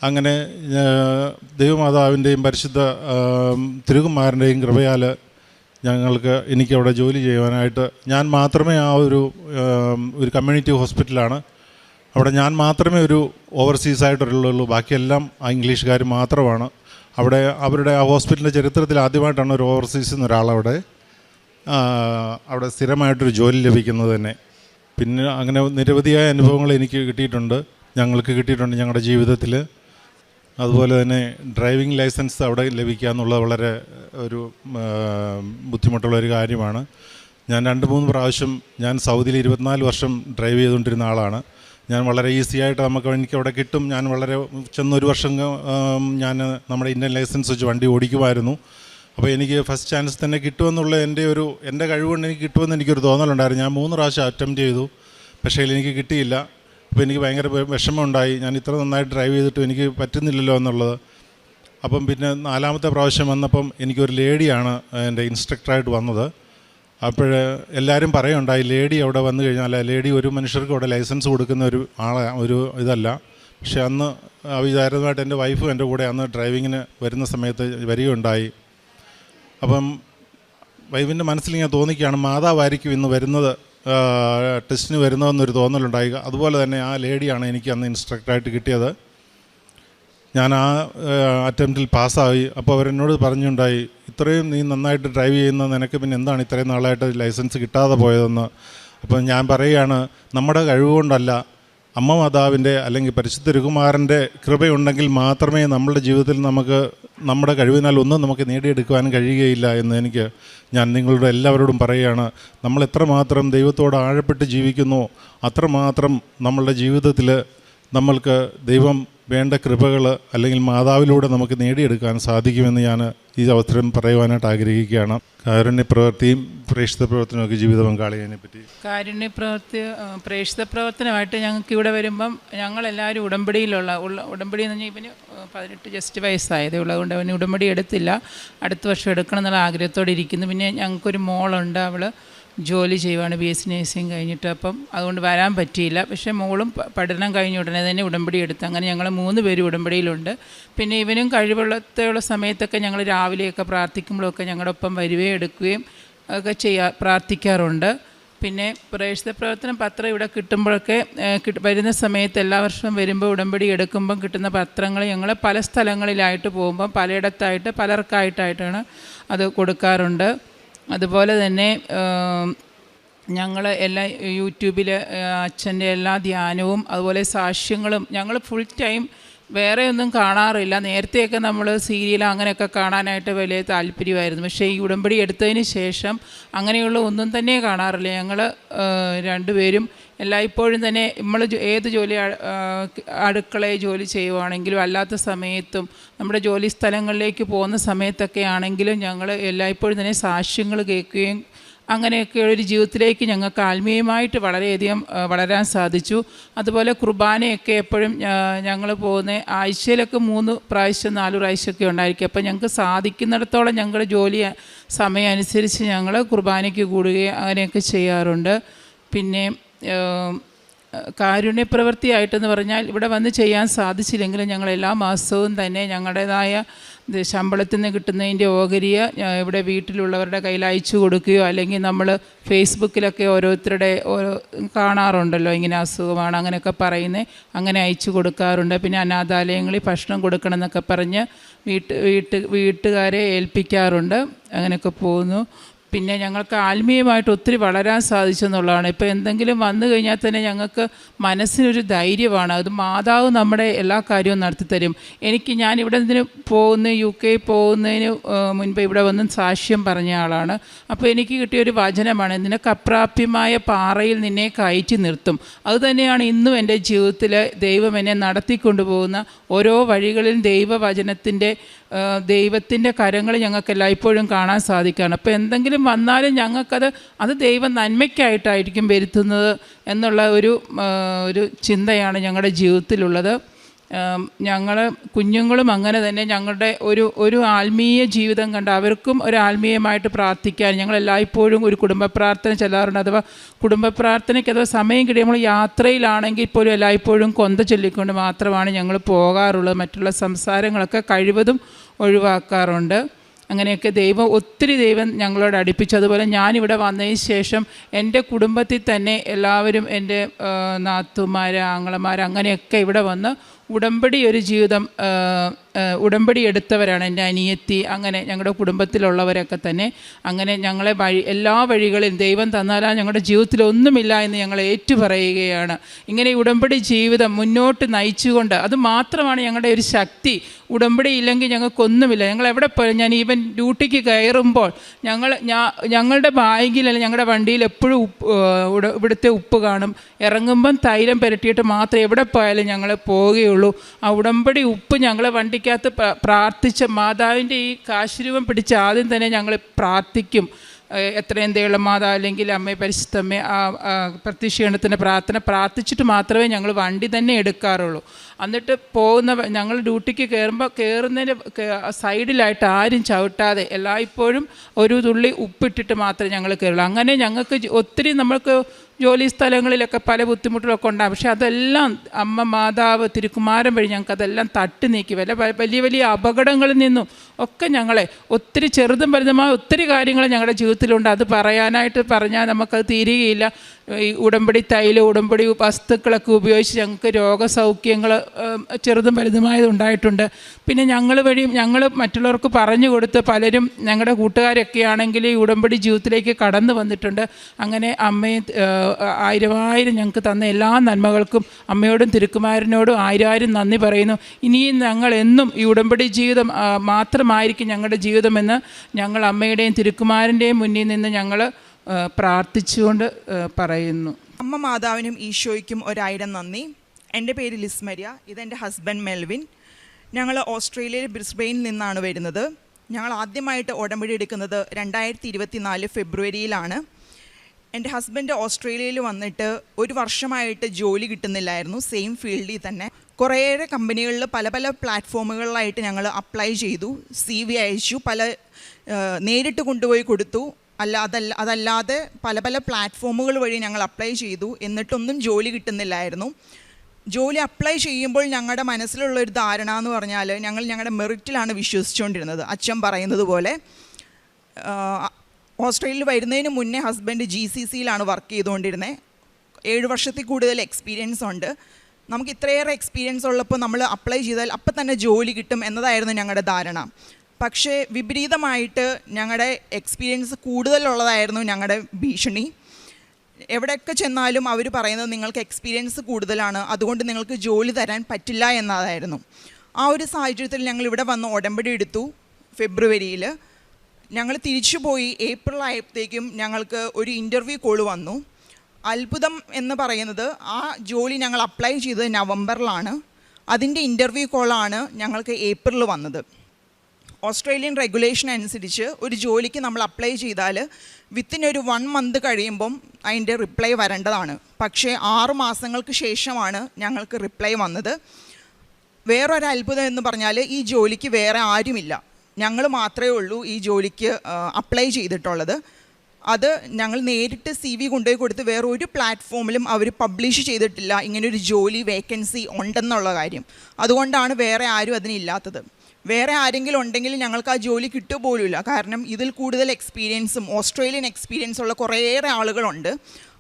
അങ്ങനെ ദൈവമാതാവിന്റെയും പരിശുദ്ധ തിരുകുമാരന്റെയും കൃപയാൽ ഞങ്ങൾക്ക് എനിക്കവിടെ ജോലി ചെയ്യുവാനായിട്ട് ഞാൻ മാത്രമേ ആ ഒരു ഒരു കമ്മ്യൂണിറ്റി ഹോസ്പിറ്റലാണ്. അവിടെ ഞാൻ മാത്രമേ ഒരു ഓവർസീസ് ആയിട്ടുള്ളൂ. ബാക്കിയെല്ലാം ആ ഇംഗ്ലീഷുകാർ മാത്രമാണ്. അവിടെ അവരുടെ ആ ഹോസ്പിറ്റലിന്റെ ചരിത്രത്തിൽ ആദ്യമായിട്ടാണ് ഒരു ഓവർസീസ് നിന്ന് ഒരാളവിടെ. അവിടെ സ്ഥിരമായിട്ടൊരു ജോലി ലഭിക്കുന്നത് തന്നെ. പിന്നെ അങ്ങനെ നിരവധിയായ അനുഭവങ്ങൾ എനിക്ക് കിട്ടിയിട്ടുണ്ട്. ഞങ്ങൾക്ക് കിട്ടിയിട്ടുണ്ട് ഞങ്ങളുടെ ജീവിതത്തിൽ അതുപോലെ തന്നെ ഡ്രൈവിംഗ് ലൈസൻസ് അവിടെ ലഭിക്കുക എന്നുള്ളത് വളരെ ഒരു ബുദ്ധിമുട്ടുള്ള ഒരു കാര്യമാണ്. ഞാൻ രണ്ട് മൂന്ന് പ്രാവശ്യം ഞാൻ സൗദിയിൽ ഇരുപത്തിനാല് വർഷം ഡ്രൈവ് ചെയ്തുകൊണ്ടിരുന്ന ആളാണ്. ഞാൻ വളരെ ഈസി ആയിട്ട് നമുക്ക് എനിക്ക് അവിടെ കിട്ടും. ഞാൻ വളരെ ചെന്നൊരു വർഷം ഞാൻ നമ്മുടെ ഇന്ത്യൻ ലൈസൻസ് വെച്ച് വണ്ടി ഓടിക്കുമായിരുന്നു. അപ്പോൾ എനിക്ക് ഫസ്റ്റ് ചാൻസ് തന്നെ കിട്ടുമെന്നുള്ള എന്റെ ഒരു എന്റെ കഴിവുകൊണ്ട് എനിക്ക് കിട്ടുമെന്ന് എനിക്കൊരു തോന്നലുണ്ടായിരുന്നു. ഞാൻ മൂന്ന് പ്രാവശ്യം അറ്റംപ്റ്റ് ചെയ്തു. പക്ഷേ എനിക്ക് കിട്ടിയില്ല. അപ്പോൾ എനിക്ക് ഭയങ്കര വിഷമമുണ്ടായി. ഞാൻ ഇത്ര നന്നായിട്ട് ഡ്രൈവ് ചെയ്തിട്ടും എനിക്ക് പറ്റുന്നില്ലല്ലോ എന്നുള്ളത്. അപ്പം പിന്നെ നാലാമത്തെ പ്രാവശ്യം വന്നപ്പം എനിക്കൊരു ലേഡിയാണ് എന്റെ ഇൻസ്ട്രക്ടറായിട്ട് വന്നത്. അപ്പോൾ എല്ലാവരും പറയുണ്ടായി ലേഡി അവിടെ വന്നു കഴിഞ്ഞാൽ ലേഡി ഒരു മനുഷ്യർക്ക് അവിടെ ലൈസൻസ് കൊടുക്കുന്ന ഒരു ആളെ ഒരു ഇതല്ല. പക്ഷെ അന്ന് അവിചാരിതമായിട്ട് എന്റെ വൈഫും എന്റെ കൂടെ അന്ന് ഡ്രൈവിങ്ങിന് വരുന്ന സമയത്ത് വരികയുണ്ടായി. അപ്പം വൈഫിന്റെ മനസ്സിൽ ഞാൻ തോന്നിക്കുകയാണ് മാതാവായിരിക്കും ഇന്ന് വരുന്നത് ടെസ്റ്റിന് വരുന്നതെന്നൊരു തോന്നലുണ്ടായി. അതുപോലെ തന്നെ ആ ലേഡിയാണ് എനിക്ക് അന്ന് ഇൻസ്ട്രക്ടറായിട്ട് കിട്ടിയത്. ഞാൻ ആ അറ്റംപ്റ്റിൽ പാസ്സായി. അപ്പോൾ അവരെന്നോട് പറഞ്ഞുണ്ടായി ഇത്രയും നീ നന്നായിട്ട് ഡ്രൈവ് ചെയ്യുന്ന നിനക്ക് പിന്നെ എന്താണ് ഇത്രയും നാളായിട്ട് ലൈസൻസ് കിട്ടാതെ പോയതെന്ന്? അപ്പം ഞാൻ പറയുകയാണ് നമ്മുടെ കഴിവുകൊണ്ടല്ല അമ്മ മാതാവിന്റെ അല്ലെങ്കിൽ പരിശുദ്ധ രഘുമാരന്റെ കൃപയുണ്ടെങ്കിൽ മാത്രമേ നമ്മുടെ ജീവിതത്തിൽ നമുക്ക് നമ്മുടെ കഴിവിനാൽ ഒന്നും നമുക്ക് നേടിയെടുക്കുവാൻ കഴിയുകയില്ല എന്ന് എനിക്ക് ഞാൻ നിങ്ങളുടെ എല്ലാവരോടും പറയുകയാണ്. നമ്മൾ എത്രമാത്രം ദൈവത്തോട് ആഴപ്പെട്ട് ജീവിക്കുന്നു അത്രമാത്രം നമ്മളുടെ ജീവിതത്തിൽ നമ്മൾക്ക് ദൈവം വേണ്ട കൃപകൾ അല്ലെങ്കിൽ മാതാവിലൂടെ നമുക്ക് നേടിയെടുക്കാൻ സാധിക്കുമെന്ന് ഞാൻ ഈ അവസരം പറയുവാനായിട്ട് ആഗ്രഹിക്കുകയാണ്. കാരുണ്യ പ്രവൃത്തിയും പ്രേക്ഷിത പ്രവർത്തനമൊക്കെ ജീവിത പങ്കാളിയെ പറ്റി കാരുണ്യ പ്രവർത്തി പ്രേക്ഷിത പ്രവർത്തനമായിട്ട് ഞങ്ങൾക്ക് ഇവിടെ വരുമ്പം ഞങ്ങളെല്ലാവരും ഉടമ്പടിയിലുള്ള ഉള്ള ഉടമ്പടി എന്ന് പറഞ്ഞാൽ ഇവന് പതിനെട്ട് ജസ്റ്റ് വയസ്സായതേ ഉള്ളൂ. അവന് ഉടമ്പടി എടുത്തില്ല. അടുത്ത വർഷം എടുക്കണം എന്നുള്ള ആഗ്രഹത്തോടെ ഇരിക്കുന്നു. പിന്നെ ഞങ്ങൾക്കൊരു മോളുണ്ട്. അവൾ ജോലി ചെയ്യുവാണ് ബി എസ് സി നേഴ്സിംഗ് കഴിഞ്ഞിട്ട് അപ്പം അതുകൊണ്ട് വരാൻ പറ്റിയില്ല. പക്ഷേ മോളും പഠനം കഴിഞ്ഞ ഉടനെ തന്നെ ഉടമ്പടി എടുത്തു. അങ്ങനെ ഞങ്ങൾ മൂന്ന് പേര് ഉടമ്പടിയിലുണ്ട്. പിന്നെ ഇവനും കഴിവുള്ളത്തുള്ള സമയത്തൊക്കെ ഞങ്ങൾ രാവിലെയൊക്കെ പ്രാർത്ഥിക്കുമ്പോഴൊക്കെ ഞങ്ങളുടെ ഒപ്പം വരികയും എടുക്കുകയും ഒക്കെ ചെയ്യാ പ്രാർത്ഥിക്കാറുണ്ട്. പിന്നെ പ്രേക്ഷിത പ്രവർത്തനം പത്രം ഇവിടെ കിട്ടുമ്പോഴൊക്കെ വരുന്ന സമയത്ത് എല്ലാ വർഷവും വരുമ്പോൾ ഉടമ്പടി എടുക്കുമ്പം കിട്ടുന്ന പത്രങ്ങൾ ഞങ്ങൾ പല സ്ഥലങ്ങളിലായിട്ട് പോകുമ്പം പലയിടത്തായിട്ട് പലർക്കായിട്ടായിട്ടാണ് അത് കൊടുക്കാറുണ്ട്. അതുപോലെ തന്നെ ഞങ്ങൾ എല്ലാ യൂട്യൂബിൽ അച്ഛന്റെ എല്ലാ ധ്യാനവും അതുപോലെ സാക്ഷ്യങ്ങളും ഞങ്ങൾ ഫുൾ ടൈം വേറെ ഒന്നും കാണാറില്ല. നേരത്തെയൊക്കെ നമ്മൾ സീരിയൽ അങ്ങനെയൊക്കെ കാണാനായിട്ട് വലിയ താല്പര്യമായിരുന്നു. പക്ഷേ ഈ ഉടമ്പടി എടുത്തതിന് ശേഷം അങ്ങനെയുള്ള ഒന്നും തന്നെ കാണാറില്ല. ഞങ്ങൾ രണ്ടുപേരും എല്ലായ്പ്പോഴും തന്നെ നമ്മൾ ഏത് ജോലി അടുക്കളയെ ജോലി ചെയ്യുവാണെങ്കിലും അല്ലാത്ത സമയത്തും നമ്മുടെ ജോലി സ്ഥലങ്ങളിലേക്ക് പോകുന്ന സമയത്തൊക്കെ ആണെങ്കിലും ഞങ്ങൾ എല്ലായ്പ്പോഴും തന്നെ സാക്ഷ്യങ്ങൾ കേൾക്കുകയും അങ്ങനെയൊക്കെ ഒരു ജീവിതത്തിലേക്ക് ഞങ്ങൾക്ക് ആത്മീയമായിട്ട് വളരെയധികം വളരാൻ സാധിച്ചു. അതുപോലെ കുർബാനയൊക്കെ എപ്പോഴും ഞങ്ങൾ പോകുന്ന ആഴ്ചയിലൊക്കെ മൂന്ന് പ്രാവശ്യം നാല് പ്രാവശ്യമൊക്കെ ഉണ്ടായിരിക്കും. അപ്പോൾ ഞങ്ങൾക്ക് സാധിക്കുന്നിടത്തോളം ഞങ്ങളുടെ ജോലി സമയം അനുസരിച്ച് ഞങ്ങൾ കുർബാനയ്ക്ക് കൂടുകയും അങ്ങനെയൊക്കെ ചെയ്യാറുണ്ട്. പിന്നെ ഏം, കാരുണ്യ പറഞ്ഞാൽ ഇവിടെ വന്ന് ചെയ്യാൻ സാധിച്ചില്ലെങ്കിലും ഞങ്ങൾ എല്ലാ മാസവും തന്നെ ഞങ്ങളുടേതായ ശമ്പളത്തിൽ നിന്ന് കിട്ടുന്നതിന്റെ ഓഹരിയ ഇവിടെ വീട്ടിലുള്ളവരുടെ കയ്യിൽ അയച്ചു കൊടുക്കുകയോ അല്ലെങ്കിൽ നമ്മൾ ഫേസ്ബുക്കിലൊക്കെ ഓരോരുത്തരുടെ ഓരോ കാണാറുണ്ടല്ലോ ഇങ്ങനെ അസുഖമാണ് അങ്ങനെയൊക്കെ പറയുന്നത് അങ്ങനെ അയച്ചു കൊടുക്കാറുണ്ട്. പിന്നെ അനാഥാലയങ്ങളിൽ ഭക്ഷണം കൊടുക്കണം എന്നൊക്കെ പറഞ്ഞ് വീട്ട് വീട്ട് വീട്ടുകാരെ ഏൽപ്പിക്കാറുണ്ട്. അങ്ങനെയൊക്കെ പോകുന്നു. പിന്നെ ഞങ്ങൾക്ക് ആത്മീയമായിട്ട് ഒത്തിരി വളരാൻ സാധിച്ചെന്നുള്ളതാണ്. ഇപ്പോൾ എന്തെങ്കിലും വന്നു കഴിഞ്ഞാൽ തന്നെ ഞങ്ങൾക്ക് മനസ്സിനൊരു ധൈര്യമാണ്. അത് മാതാവ് നമ്മുടെ എല്ലാ കാര്യവും നടത്തിത്തരും. എനിക്ക് ഞാൻ ഇവിടെ നിന്ന് പോകുന്ന യു കെ പോകുന്നതിന് മുൻപ് ഇവിടെ വന്ന് സാക്ഷ്യം പറഞ്ഞ ആളാണ്. അപ്പോൾ എനിക്ക് കിട്ടിയൊരു വചനമാണ് നിനക്ക് അപ്രാപ്യമായ പാറയിൽ നിന്നെ കയറ്റി നിർത്തും. അതുതന്നെയാണ് ഇന്നും എന്റെ ജീവിതത്തിൽ ദൈവം എന്നെ നടത്തിക്കൊണ്ടുപോകുന്ന ഓരോ വഴികളിൽ ദൈവവചനത്തിന്റെ ദൈവത്തിന്റെ കരങ്ങൾ ഞങ്ങൾക്ക് എല്ലായ്പ്പോഴും കാണാൻ സാധിക്കുകയാണ്. അപ്പോൾ എന്തെങ്കിലും വന്നാലും ഞങ്ങൾക്കത് അത് ദൈവ നന്മയ്ക്കായിട്ടായിരിക്കും വരുത്തുന്നത് എന്നുള്ള ഒരു ഒരു ചിന്തയാണ് ഞങ്ങളുടെ ജീവിതത്തിലുള്ളത്. ഞങ്ങൾ കുഞ്ഞുങ്ങളും അങ്ങനെ തന്നെ ഞങ്ങളുടെ ഒരു ഒരു ആത്മീയ ജീവിതം കണ്ട് അവർക്കും ഒരു ആത്മീയമായിട്ട് പ്രാർത്ഥിക്കാൻ ഞങ്ങൾ എല്ലായ്പ്പോഴും ഒരു കുടുംബ പ്രാർത്ഥന ചെല്ലാറുണ്ട്. അഥവാ കുടുംബ പ്രാർത്ഥനയ്ക്ക് അഥവാ സമയം കിട്ടിയ യാത്രയിലാണെങ്കിൽ പോലും എല്ലായ്പ്പോഴും കൊന്ത ചൊല്ലിക്കൊണ്ട് മാത്രമാണ് ഞങ്ങൾ പോകാറുള്ളത്. മറ്റുള്ള സംസാരങ്ങളൊക്കെ കഴിവതും ഒഴിവാക്കാറുണ്ട്. അങ്ങനെയൊക്കെ ദൈവം ഒത്തിരി ദൈവം ഞങ്ങളോട് അടുപ്പിച്ചു. അതുപോലെ ഞാനിവിടെ വന്നതിന് ശേഷം എന്റെ കുടുംബത്തിൽ തന്നെ എല്ലാവരും എന്റെ നാത്തുമാർ ആങ്ങളമാർ അങ്ങനെയൊക്കെ ഇവിടെ വന്ന് ഉടമ്പടി ഒരു ജീവിതം ഉടമ്പടി എടുത്തവരാണ് എന്റെ അനിയത്തി അങ്ങനെ ഞങ്ങളുടെ കുടുംബത്തിലുള്ളവരൊക്കെ തന്നെ. അങ്ങനെ ഞങ്ങളെ വഴി എല്ലാ വഴികളിലും ദൈവം തന്നാലാ ഞങ്ങളുടെ ജീവിതത്തിൽ ഒന്നുമില്ല എന്ന് ഞങ്ങൾ ഏറ്റുപറയുകയാണ്. ഇങ്ങനെ ഉടമ്പടി ജീവിതം മുന്നോട്ട് നയിച്ചുകൊണ്ട് അത് മാത്രമാണ് ഞങ്ങളുടെ ഒരു ശക്തി. ഉടമ്പടി ഇല്ലെങ്കിൽ ഞങ്ങൾക്കൊന്നുമില്ല. ഞങ്ങൾ എവിടെ പോയാലും ഞാൻ ഈവൻ ഡ്യൂട്ടിക്ക് കയറുമ്പോൾ ഞങ്ങൾ ഞങ്ങളുടെ ബാഗിൽ അല്ലെങ്കിൽ ഞങ്ങളുടെ വണ്ടിയിൽ എപ്പോഴും ഉപ്പ് ഇവിടുത്തെ ഉപ്പ് കാണും. ഇറങ്ങുമ്പം തൈലം പുരട്ടിയിട്ട് മാത്രമേ എവിടെ പോയാലും ഞങ്ങൾ പോവുകയുള്ളൂ. ആ ഉടമ്പടി ഉപ്പ് ഞങ്ങൾ വണ്ടിക്കകത്ത് പ്ര- പ്രാർത്ഥിച്ച മാതാവിന്റെ ഈ കാശുരൂപം പിടിച്ച് ആദ്യം തന്നെ ഞങ്ങൾ പ്രാർത്ഥിക്കും. എത്രയും ദയുള്ള മാതാവ് അല്ലെങ്കിൽ അമ്മ പരിശുദ്ധമ്മ പ്രത്യക്ഷീണത്തിന്റെ പ്രാർത്ഥന പ്രാർത്ഥിച്ചിട്ട് മാത്രമേ ഞങ്ങൾ വണ്ടി തന്നെ എടുക്കാറുള്ളൂ. എന്നിട്ട് പോകുന്ന ഞങ്ങൾ ഡ്യൂട്ടിക്ക് കയറുമ്പോൾ കയറുന്നതിന് സൈഡിലായിട്ട് ആരും ചവിട്ടാതെ എല്ലായ്പ്പോഴും ഒരു തുള്ളി ഉപ്പിട്ടിട്ട് മാത്രമേ ഞങ്ങൾ കയറുള്ളൂ. അങ്ങനെ ഞങ്ങൾക്ക് ഒത്തിരി നമ്മൾക്ക് ജോലി സ്ഥലങ്ങളിലൊക്കെ പല ബുദ്ധിമുട്ടുകളൊക്കെ ഉണ്ടാകും പക്ഷെ അതെല്ലാം അമ്മ മാതാവ് തിരുക്കുമാരൻ വഴി ഞങ്ങൾക്ക് അതെല്ലാം തട്ടി നീക്കി. വല്ല വലിയ വലിയ അപകടങ്ങളിൽ നിന്നും ഒക്കെ ഞങ്ങളെ ഒത്തിരി ചെറുതും വലുതുമായ ഒത്തിരി കാര്യങ്ങൾ ഞങ്ങളുടെ ജീവിതത്തിലുണ്ട്. അത് പറയാനായിട്ട് പറഞ്ഞാൽ നമുക്കത് തീരുകയില്ല. ഈ ഉടമ്പടി തൈൽ ഉടമ്പടി വസ്തുക്കളൊക്കെ ഉപയോഗിച്ച് ഞങ്ങൾക്ക് രോഗസൗഖ്യങ്ങൾ ചെറുതും വലുതുമായത് ഉണ്ടായിട്ടുണ്ട്. പിന്നെ ഞങ്ങൾ വഴി ഞങ്ങൾ മറ്റുള്ളവർക്ക് പറഞ്ഞു കൊടുത്ത് പലരും ഞങ്ങളുടെ കൂട്ടുകാരൊക്കെ ആണെങ്കിൽ ഈ ഉടമ്പടി ജീവിതത്തിലേക്ക് കടന്നു വന്നിട്ടുണ്ട്. അങ്ങനെ അമ്മയെ ആയിരമായിരം ഞങ്ങൾക്ക് തന്ന എല്ലാ നന്മകൾക്കും അമ്മയോടും തിരുക്കുമാരനോടും ആയിരായിരം നന്ദി പറയുന്നു. ഇനിയും ഞങ്ങൾ എന്നും ഈ ഉടമ്പടി ജീവിതം മാത്രമായിരിക്കും ഞങ്ങളുടെ ജീവിതമെന്ന് ഞങ്ങൾ അമ്മയുടെയും തിരുക്കുമാരന്റെയും മുന്നിൽ നിന്ന് ഞങ്ങൾ പ്രാർത്ഥിച്ചുകൊണ്ട് പറയുന്നു. അമ്മ മാതാവിനും ഈശോയ്ക്കും ഒരായിരം നന്ദി. എന്റെ പേര് ലിസ്മരിയ ഇതെന്റെ ഹസ്ബൻഡ് മെൽവിൻ. ഞങ്ങൾ ഓസ്ട്രേലിയയിൽ ബ്രിസ്ബെയിനിൽ നിന്നാണ് വരുന്നത്. ഞങ്ങൾ ആദ്യമായിട്ട് ഉടമ്പടി എടുക്കുന്നത് രണ്ടായിരത്തി ഇരുപത്തി നാല് ഫെബ്രുവരിയിലാണ്. എന്റെ ഹസ്ബൻഡ് ഓസ്ട്രേലിയയിൽ വന്നിട്ട് ഒരു വർഷമായിട്ട് ജോലി കിട്ടുന്നില്ലായിരുന്നു സെയിം ഫീൽഡിൽ തന്നെ. കുറേയേറെ കമ്പനികളിൽ പല പല പ്ലാറ്റ്ഫോമുകളിലായിട്ട് ഞങ്ങൾ അപ്ലൈ ചെയ്തു സി വി അയച്ചു പല നേരിട്ട് കൊണ്ടുപോയി കൊടുത്തു. അല്ല അതല്ല അതല്ലാതെ പല പല പ്ലാറ്റ്ഫോമുകൾ വഴി ഞങ്ങൾ അപ്ലൈ ചെയ്തു. എന്നിട്ടൊന്നും ജോലി കിട്ടുന്നില്ലായിരുന്നു. ജോലി അപ്ലൈ ചെയ്യുമ്പോൾ ഞങ്ങളുടെ മനസ്സിലുള്ള ഒരു ധാരണ എന്ന് പറഞ്ഞാൽ ഞങ്ങൾ ഞങ്ങളുടെ മെറിറ്റിലാണ് വിശ്വസിച്ചുകൊണ്ടിരുന്നത് അച്ഛൻ പറയുന്നത് പോലെ ഓസ്ട്രേലിയയിൽ വരുന്നതിന് മുന്നേ ഹസ്ബൻഡ് ജി സി സിയിലാണ് വർക്ക് ചെയ്തുകൊണ്ടിരുന്നത് ഏഴ് വർഷത്തിൽ കൂടുതൽ എക്സ്പീരിയൻസ് ഉണ്ട്. നമുക്ക് ഇത്രയേറെ എക്സ്പീരിയൻസ് ഉള്ളപ്പോൾ നമ്മൾ അപ്ലൈ ചെയ്താൽ അപ്പം തന്നെ ജോലി കിട്ടും എന്നതായിരുന്നു ഞങ്ങളുടെ ധാരണ. പക്ഷേ വിപരീതമായിട്ട് ഞങ്ങളുടെ എക്സ്പീരിയൻസ് കൂടുതലുള്ളതായിരുന്നു ഞങ്ങളുടെ ഭീഷണി. എവിടെയൊക്കെ ചെന്നാലും അവർ പറയുന്നത് നിങ്ങൾക്ക് എക്സ്പീരിയൻസ് കൂടുതലാണ് അതുകൊണ്ട് നിങ്ങൾക്ക് ജോലി തരാൻ പറ്റില്ല എന്നതായിരുന്നു. ആ ഒരു സാഹചര്യത്തിൽ ഞങ്ങൾ ഇവിടെ വന്ന് ഉടമ്പടി എടുത്തു ഫെബ്രുവരിയിൽ ഞങ്ങൾ തിരിച്ചു പോയി ഏപ്രിൽ ആയപ്പോഴത്തേക്കും ഞങ്ങൾക്ക് ഒരു ഇന്റർവ്യൂ കോൾ വന്നു. അത്ഭുതം എന്ന് പറയുന്നത് ആ ജോലി ഞങ്ങൾ അപ്ലൈ ചെയ്തത് നവംബറിലാണ്. അതിന്റെ ഇന്റർവ്യൂ കോളാണ് ഞങ്ങൾക്ക് ഏപ്രിൽ വന്നത്. ഓസ്ട്രേലിയൻ റെഗുലേഷൻ അനുസരിച്ച് ഒരു ജോലിക്ക് നമ്മൾ അപ്ലൈ ചെയ്താൽ വിത്തിൻ ഒരു വൺ മന്ത് കഴിയുമ്പം അതിന്റെ റിപ്ലൈ വരേണ്ടതാണ്. പക്ഷേ ആറ് മാസങ്ങൾക്ക് ശേഷമാണ് ഞങ്ങൾക്ക് റിപ്ലൈ വന്നത്. വേറൊരു അത്ഭുതം എന്ന് പറഞ്ഞാൽ ഈ ജോലിക്ക് വേറെ ആരുമില്ല. ഞങ്ങൾ മാത്രമേ ഉള്ളൂ ഈ ജോലിക്ക് അപ്ലൈ ചെയ്തിട്ടുള്ളത്. അത് ഞങ്ങൾ നേരിട്ട് സി വി കൊണ്ടുപോയി കൊടുത്ത് വേറെ ഒരു പ്ലാറ്റ്ഫോമിലും അവർ പബ്ലിഷ് ചെയ്തിട്ടില്ല. ഇങ്ങനൊരു ജോലി വേക്കൻസി ഉണ്ടെന്നുള്ള കാര്യം. അതുകൊണ്ടാണ് വേറെ ആരും അതിനില്ലാത്തത് വേറെ ആരെങ്കിലും ഉണ്ടെങ്കിൽ ഞങ്ങൾക്ക് ആ ജോലി കിട്ടുക പോലുമില്ല. കാരണം ഇതിൽ കൂടുതൽ എക്സ്പീരിയൻസും ഓസ്ട്രേലിയൻ എക്സ്പീരിയൻസ് ഉള്ള കുറേയേറെ ആളുകളുണ്ട്.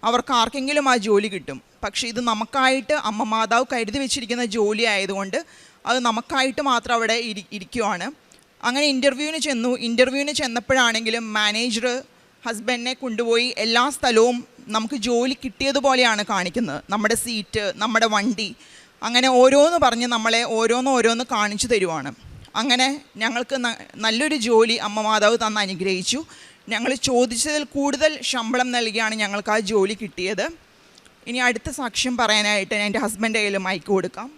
അവർക്ക് ആർക്കെങ്കിലും ആ ജോലി കിട്ടും. പക്ഷേ ഇത് നമുക്കായിട്ട് അമ്മ മാതാവ് കരുതി വെച്ചിരിക്കുന്ന ജോലി ആയതുകൊണ്ട് അത് നമുക്കായിട്ട് മാത്രം അവിടെ ഇരി ഇരിക്കുവാണ്. അങ്ങനെ ഇന്റർവ്യൂവിന് ചെന്നു. ഇന്റർവ്യൂവിന് ചെന്നപ്പോഴാണെങ്കിലും മാനേജർ ഹസ്ബൻഡിനെ കൊണ്ടുപോയി എല്ലാ സ്ഥലവും നമുക്ക് ജോലി കിട്ടിയതുപോലെയാണ് കാണിക്കുന്നത്. നമ്മുടെ സീറ്റ് നമ്മുടെ വണ്ടി അങ്ങനെ ഓരോന്ന് പറഞ്ഞ് നമ്മളെ ഓരോന്ന് ഓരോന്ന് കാണിച്ചു തരുവാണ്. അങ്ങനെ ഞങ്ങൾക്ക് നല്ലൊരു ജോലി അമ്മ മാതാവ് തന്ന് അനുഗ്രഹിച്ചു. ഞങ്ങൾ ചോദിച്ചതിൽ കൂടുതൽ ശമ്പളം നൽകിയാണ് ഞങ്ങൾക്ക് ആ ജോലി കിട്ടിയത്. ഇനി അടുത്ത സാക്ഷ്യം പറയാനായിട്ട് ഞാൻ എന്റെ ഹസ്ബൻഡ് കയ്യിൽ മൈക്ക് കൊടുക്കാം.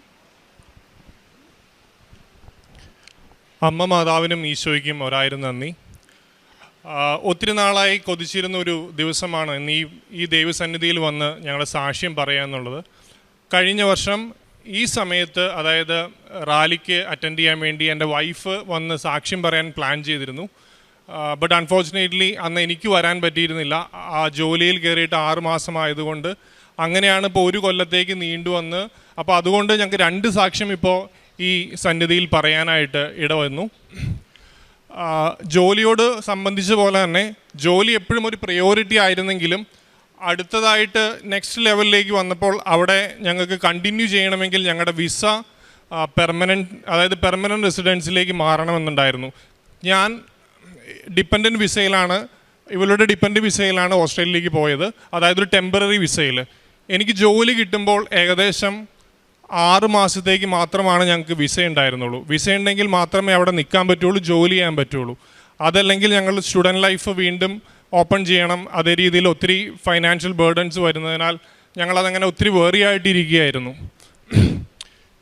അമ്മ മാതാവിനും ഈശോയ്ക്കും ഒരായിരം നന്ദി. ഒത്തിരി നാളായി കൊതിച്ചിരുന്ന ഒരു ദിവസമാണ് ഇന്ന് ഈ ഈ ദൈവസന്നിധിയിൽ വന്ന് ഞങ്ങളുടെ സാക്ഷ്യം പറയാന്നുള്ളത്. കഴിഞ്ഞ വർഷം ഈ സമയത്ത് അതായത് റാലിക്ക് അറ്റൻഡ് ചെയ്യാൻ വേണ്ടി എന്റെ വൈഫ് വന്ന് സാക്ഷ്യം പറയാൻ പ്ലാൻ ചെയ്തിരുന്നു. ബട്ട് അൺഫോർച്ചുനേറ്റ്ലി അന്ന് എനിക്ക് വരാൻ പറ്റിയിരുന്നില്ല. ആ ജോലിയിൽ കയറിയിട്ട് ആറ് മാസമായതുകൊണ്ട് അങ്ങനെയാണ് ഇപ്പോൾ ഒരു കൊല്ലത്തേക്ക് നീണ്ടുവന്ന് അപ്പോൾ അതുകൊണ്ട് ഞങ്ങൾക്ക് രണ്ട് സാക്ഷ്യം ഇപ്പോൾ ഈ സന്നിധിയിൽ പറയാനായിട്ട് ഇടവന്നു ജോലിയോട് സംബന്ധിച്ച പോലെ തന്നെ ജോലി എപ്പോഴും ഒരു പ്രയോറിറ്റി ആയിരുന്നെങ്കിലും അടുത്തതായിട്ട് നെക്സ്റ്റ് ലെവലിലേക്ക് വന്നപ്പോൾ അവിടെ ഞങ്ങൾക്ക് കണ്ടിന്യൂ ചെയ്യണമെങ്കിൽ ഞങ്ങളുടെ വിസ പെർമനന്റ് അതായത് പെർമനന്റ് റെസിഡൻസിലേക്ക് മാറണമെന്നുണ്ടായിരുന്നു. ഞാൻ ഡിപ്പെൻഡന്റ് വിസയിലാണ് ഇവളുടെ ഡിപ്പെൻഡ് വിസയിലാണ് ഓസ്ട്രേലിയയിലേക്ക് പോയത്. അതായത് ഒരു ടെമ്പററി വിസയിൽ എനിക്ക് ജോലി കിട്ടുമ്പോൾ ഏകദേശം ആറ് മാസത്തേക്ക് മാത്രമാണ് ഞങ്ങൾക്ക് വിസ ഉണ്ടായിരുന്നുള്ളൂ. വിസ ഉണ്ടെങ്കിൽ മാത്രമേ അവിടെ നിൽക്കാൻ പറ്റുള്ളൂ ജോലി ചെയ്യാൻ പറ്റുള്ളൂ. അതല്ലെങ്കിൽ ഞങ്ങൾ സ്റ്റുഡന്റ് ലൈഫ് വീണ്ടും ഓപ്പൺ ചെയ്യണം. അതേ രീതിയിൽ ഒത്തിരി ഫൈനാൻഷ്യൽ ബേർഡൻസ് വരുന്നതിനാൽ ഞങ്ങളതങ്ങനെ ഒത്തിരി വേറി ആയിട്ടിരിക്കുകയായിരുന്നു.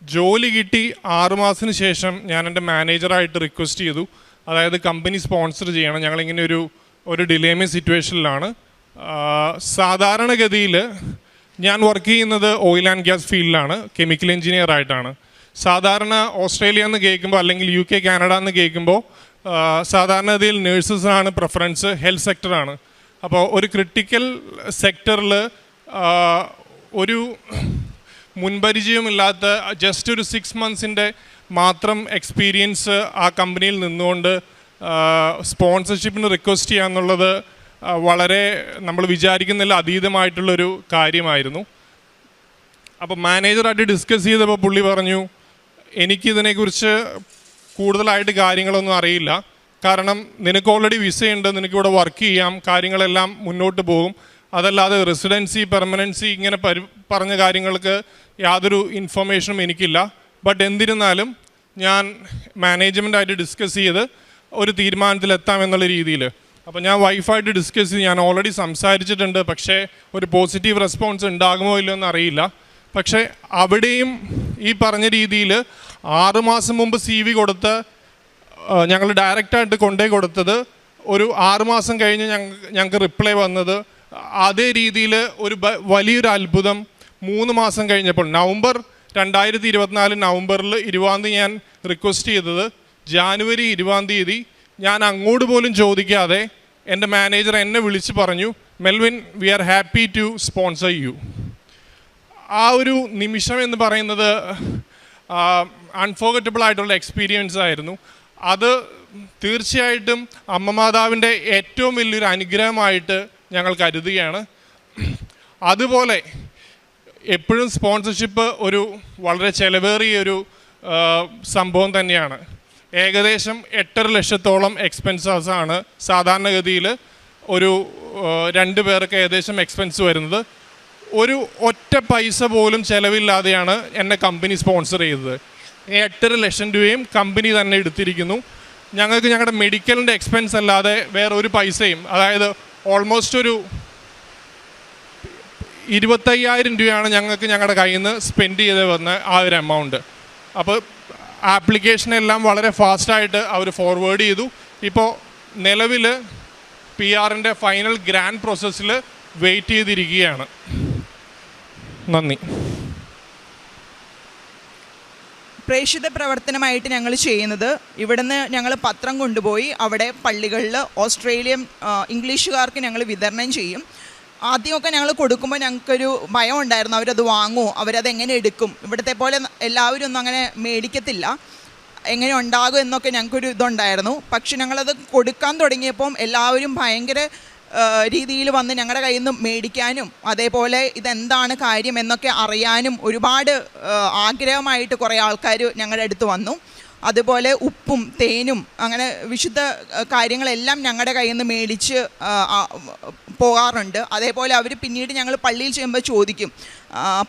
ജോലി കിട്ടി ആറുമാസത്തിന് ശേഷം ഞാൻ എന്റെ മാനേജറായിട്ട് റിക്വസ്റ്റ് ചെയ്തു. അതായത് കമ്പനി സ്പോൺസർ ചെയ്യണം. ഞങ്ങളിങ്ങനെ ഒരു ഒരു ഡിലേമി സിറ്റുവേഷനിലാണ് സാധാരണഗതിയിൽ ഞാൻ വർക്ക് ചെയ്യുന്നത് ഓയിൽ ആൻഡ് ഗ്യാസ് ഫീൽഡിലാണ് കെമിക്കൽ എഞ്ചിനീയർ ആയിട്ടാണ്. സാധാരണ ഓസ്ട്രേലിയ എന്ന് കേൾക്കുമ്പോൾ അല്ലെങ്കിൽ യു കെ കാനഡ എന്ന് കേൾക്കുമ്പോൾ സാധാരണഗതിയിൽ നേഴ്സസിനാണ് പ്രിഫറൻസ് ഹെൽത്ത് സെക്ടറാണ് അപ്പോൾ ഒരു ക്രിട്ടിക്കൽ സെക്ടറിൽ ഒരു മുൻപരിചയമില്ലാത്ത ജസ്റ്റ് ഒരു സിക്സ് മന്ത്സിന്റെ മാത്രം എക്സ്പീരിയൻസ് ആ കമ്പനിയിൽ നിന്നുകൊണ്ട് സ്പോൺസർഷിപ്പിന് റിക്വസ്റ്റ് ചെയ്യുക എന്നുള്ളത് വളരെ നമ്മൾ വിചാരിക്കുന്നില്ല അതീതമായിട്ടുള്ളൊരു കാര്യമായിരുന്നു. അപ്പോൾ മാനേജറായിട്ട് ഡിസ്കസ് ചെയ്തപ്പോൾ പുള്ളി പറഞ്ഞു എനിക്കിതിനെക്കുറിച്ച് കൂടുതലായിട്ട് കാര്യങ്ങളൊന്നും അറിയില്ല. കാരണം നിനക്ക് ഓൾറെഡി വിസയുണ്ട് നിനക്കിവിടെ വർക്ക് ചെയ്യാം കാര്യങ്ങളെല്ലാം മുന്നോട്ട് പോകും. അതല്ലാതെ റെസിഡൻസി പെർമനൻസി ഇങ്ങനെ പരി പറഞ്ഞ കാര്യങ്ങൾക്ക് യാതൊരു ഇൻഫർമേഷനും എനിക്കില്ല. ബട്ട് എന്നിരുന്നാലും ഞാൻ മാനേജ്മെന്റായിട്ട് ഡിസ്കസ് ചെയ്ത് ഒരു തീരുമാനത്തിലെത്താം എന്നുള്ള രീതിയിൽ. അപ്പോൾ ഞാൻ വൈഫായിട്ട് ഡിസ്കസ് ചെയ്ത് ഞാൻ ഓൾറെഡി സംസാരിച്ചിട്ടുണ്ട്. പക്ഷേ ഒരു പോസിറ്റീവ് റെസ്പോൺസ് ഉണ്ടാകുമോ ഇല്ലയോ എന്ന് അറിയില്ല. പക്ഷേ അവിടെയും ഈ പറഞ്ഞ രീതിയിൽ ആറുമാസം മുമ്പ് സി വി കൊടുത്ത് ഞങ്ങൾ ഡയറക്റ്റായിട്ട് കൊണ്ടേ കൊടുത്തത്. ഒരു ആറുമാസം കഴിഞ്ഞ് ഞങ്ങൾക്ക് റിപ്ലൈ വന്നത് അതേ രീതിയിൽ ഒരു വലിയൊരു അത്ഭുതം മൂന്ന് മാസം കഴിഞ്ഞപ്പോൾ. നവംബർ രണ്ടായിരത്തി ഇരുപത്തിനാല് നവംബറിൽ ഇരുപതാം തീയതി ഞാൻ റിക്വസ്റ്റ് ചെയ്തത്. ജാനുവരി ഇരുപതാം തീയതി ഞാൻ അങ്ങോട്ട് പോലും ചോദിക്കാതെ എന്റെ മാനേജർ എന്നെ വിളിച്ച് പറഞ്ഞു Melvin we are happy to sponsor you. ആ ഒരു നിമിഷം എന്ന് പറയുന്നത് അൺഫോർഗറ്റബിൾ ആയിട്ടുള്ള എക്സ്പീരിയൻസ് ആയിരുന്നു. അത് തീർച്ചയായിട്ടും അമ്മ മാതാവിന്റെ ഏറ്റവും വലിയൊരു അനുഗ്രഹമായിട്ട് ഞങ്ങൾ കരുതുകയാണ്. അതുപോലെ എപ്പോഴും സ്പോൺസർഷിപ്പ് ഒരു വളരെ ചിലവേറിയ ഒരു സംഭവം തന്നെയാണ്. ഏകദേശം എട്ടര ലക്ഷത്തോളം എക്സ്പെൻസസ് ആണ് സാധാരണഗതിയിൽ ഒരു രണ്ട് പേർക്ക് ഏകദേശം എക്സ്പെൻസ് വരുന്നത്. ഒരു ഒറ്റ പൈസ പോലും ചിലവില്ലാതെയാണ് എന്നെ കമ്പനി സ്പോൺസർ ചെയ്തത്. എട്ടര ലക്ഷം രൂപയും കമ്പനി തന്നെ എടുത്തിരിക്കുന്നു. ഞങ്ങൾക്ക് ഞങ്ങളുടെ മെഡിക്കലിന്റെ എക്സ്പെൻസ് അല്ലാതെ വേറെ ഒരു പൈസയും അതായത് ഓൾമോസ്റ്റ് ഒരു ഇരുപത്തയ്യായിരം രൂപയാണ് ഞങ്ങൾക്ക് ഞങ്ങളുടെ കയ്യിൽ നിന്ന് സ്പെൻഡ് ചെയ്ത് വന്ന ആ ഒരു എമൗണ്ട് അപ്പോൾ ആപ്ലിക്കേഷനെല്ലാം വളരെ ഫാസ്റ്റായിട്ട് അവർ ഫോർവേഡ് ചെയ്തു. ഇപ്പോൾ നിലവിൽ പി ആറിന്റെ ഫൈനൽ ഗ്രാൻഡ് പ്രോസസ്സിൽ വെയിറ്റ് ചെയ്തിരിക്കുകയാണ്. നന്ദി. പ്രേക്ഷിത പ്രവർത്തനമായിട്ട് ഞങ്ങൾ ചെയ്യുന്നത് ഇവിടുന്ന് ഞങ്ങൾ പത്രം കൊണ്ടുപോയി അവിടെ പള്ളികളിൽ ഓസ്ട്രേലിയൻ ഇംഗ്ലീഷുകാർക്ക് ഞങ്ങൾ വിതരണം ചെയ്യും. ആദ്യമൊക്കെ ഞങ്ങൾ കൊടുക്കുമ്പോൾ ഞങ്ങൾക്കൊരു ഭയം ഉണ്ടായിരുന്നു അവരത് വാങ്ങുമോ അവരത് എങ്ങനെ എടുക്കും? ഇവിടുത്തെ പോലെ എല്ലാവരും ഒന്നും അങ്ങനെ മേടിക്കത്തില്ല. എങ്ങനെ ഉണ്ടാകും എന്നൊക്കെ ഞങ്ങൾക്കൊരു ഇതുണ്ടായിരുന്നു. പക്ഷെ ഞങ്ങളത് കൊടുക്കാൻ തുടങ്ങിയപ്പം എല്ലാവരും ഭയങ്കര രീതിയിൽ വന്ന് ഞങ്ങളുടെ കയ്യിൽ നിന്ന് മേടിക്കാനും അതേപോലെ ഇതെന്താണ് കാര്യം എന്നൊക്കെ അറിയാനും ഒരുപാട് ആഗ്രഹമായിട്ട് കുറേ ആൾക്കാർ ഞങ്ങളുടെ അടുത്ത് വന്നു. അതുപോലെ ഉപ്പും തേനും അങ്ങനെ വിശുദ്ധ കാര്യങ്ങളെല്ലാം ഞങ്ങളുടെ കയ്യിൽ നിന്ന് മേടിച്ച് പോകാറുണ്ട്. അതേപോലെ അവർ പിന്നീട് ഞങ്ങൾ പള്ളിയിൽ ചെയ്യുമ്പോൾ ചോദിക്കും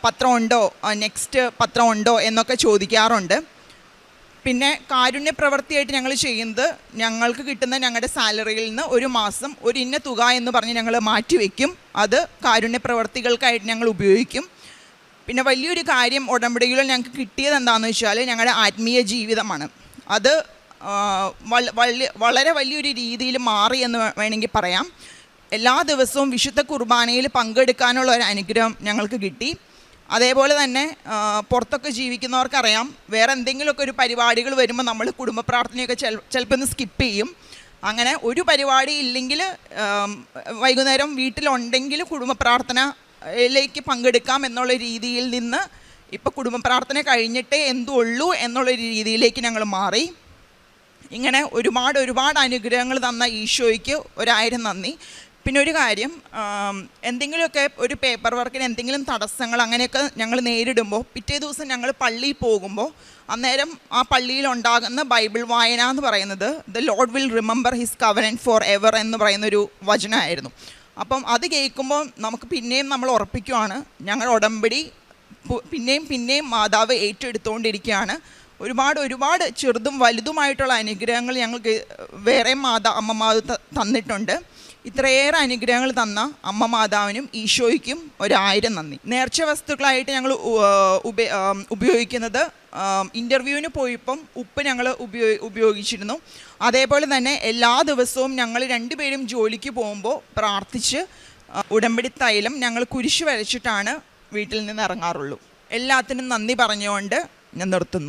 പത്രമുണ്ടോ നെക്സ്റ്റ് പത്രമുണ്ടോ എന്നൊക്കെ ചോദിക്കാറുണ്ട്. പിന്നെ കാരുണ്യ പ്രവൃത്തിയായിട്ട് ഞങ്ങൾ ചെയ്യുന്നത് ഞങ്ങൾക്ക് കിട്ടുന്ന ഞങ്ങളുടെ സാലറിയിൽ നിന്ന് ഒരു മാസം ഒരു ഇന്ന തുക എന്ന് പറഞ്ഞ് ഞങ്ങൾ മാറ്റിവെക്കും അത് കാരുണ്യ പ്രവർത്തികൾക്കായിട്ട് ഞങ്ങൾ ഉപയോഗിക്കും. പിന്നെ വലിയൊരു കാര്യം ഉടമ്പടികളിൽ ഞങ്ങൾക്ക് കിട്ടിയത് എന്താണെന്ന് വെച്ചാൽ ഞങ്ങളുടെ ആത്മീയ ജീവിതമാണ്. അത് വളരെ വലിയൊരു രീതിയിൽ മാറി എന്ന് വേണമെങ്കിൽ പറയാം. എല്ലാ ദിവസവും വിശുദ്ധ കുർബാനയിൽ പങ്കെടുക്കാനുള്ള ഒരു അനുഗ്രഹം ഞങ്ങൾക്ക് കിട്ടി. അതേപോലെ തന്നെ പുറത്തൊക്കെ ജീവിക്കുന്നവർക്കറിയാം വേറെ എന്തെങ്കിലുമൊക്കെ ഒരു പരിപാടികൾ വരുമ്പോൾ നമ്മൾ കുടുംബ പ്രാർത്ഥനയൊക്കെ ചിലപ്പോൾ ഒന്ന് സ്കിപ്പ് ചെയ്യും. അങ്ങനെ ഒരു പരിപാടി ഇല്ലെങ്കിൽ വൈകുന്നേരം വീട്ടിലുണ്ടെങ്കിൽ കുടുംബ പ്രാർത്ഥനയിലേക്ക് പങ്കെടുക്കാം എന്നുള്ള രീതിയിൽ നിന്ന് ഇപ്പോൾ കുടുംബ പ്രാർത്ഥന കഴിഞ്ഞിട്ടേ എന്തുള്ളൂ എന്നുള്ള രീതിയിലേക്ക് ഞങ്ങൾ മാറി. ഇങ്ങനെ ഒരുപാട് ഒരുപാട് അനുഗ്രഹങ്ങൾ തന്ന ഈശോയ്ക്ക് ഒരായിരം നന്ദി. പിന്നെ ഒരു കാര്യം എന്തെങ്കിലുമൊക്കെ ഒരു പേപ്പർ വർക്കിന് എന്തെങ്കിലും തടസ്സങ്ങൾ അങ്ങനെയൊക്കെ ഞങ്ങൾ നേരിടുമ്പോൾ പിറ്റേ ദിവസം ഞങ്ങൾ പള്ളിയിൽ പോകുമ്പോൾ അന്നേരം ആ പള്ളിയിൽ ഉണ്ടാകുന്ന ബൈബിൾ വായന എന്ന് പറയുന്നത് the Lord will remember his covenant for ever എന്ന് പറയുന്നൊരു വചനമായിരുന്നു. അപ്പം അത് കേൾക്കുമ്പോൾ നമുക്ക് പിന്നെയും നമ്മൾ ഉറപ്പിക്കുവാണ്. ഞങ്ങൾ ഉടമ്പടി പിന്നെയും പിന്നെയും മാതാവ് ഏറ്റെടുത്തുകൊണ്ടിരിക്കുകയാണ് ഒരുപാട് ഒരുപാട് ചെറുതും വലുതുമായിട്ടുള്ള അനുഗ്രഹങ്ങൾ ഞങ്ങൾക്ക് വേറെ മാതാ അമ്മമാവ് തന്നിട്ടുണ്ട്. ഇത്രയേറെ അനുഗ്രഹങ്ങൾ തന്ന അമ്മ മാതാവിനും ഈശോയ്ക്കും ഒരായിരം നന്ദി. നേർച്ച വസ്തുക്കളായിട്ട് ഞങ്ങൾ ഉപയോഗിക്കുന്നത് ഇന്റർവ്യൂവിന് പോയപ്പം ഉപ്പ് ഞങ്ങൾ ഉപയോ ഉപയോഗിച്ചിരുന്നു. അതേപോലെ തന്നെ എല്ലാ ദിവസവും ഞങ്ങൾ രണ്ടുപേരും ജോലിക്ക് പോകുമ്പോൾ പ്രാർത്ഥിച്ച് ഉടമ്പടി തൈലം ഞങ്ങൾ കുരിശ് വരച്ചിട്ടാണ് വീട്ടിൽ നിന്ന് ഇറങ്ങാറുള്ളൂ. എല്ലാത്തിനും നന്ദി പറഞ്ഞുകൊണ്ട് ഞാൻ നിർത്തുന്നു.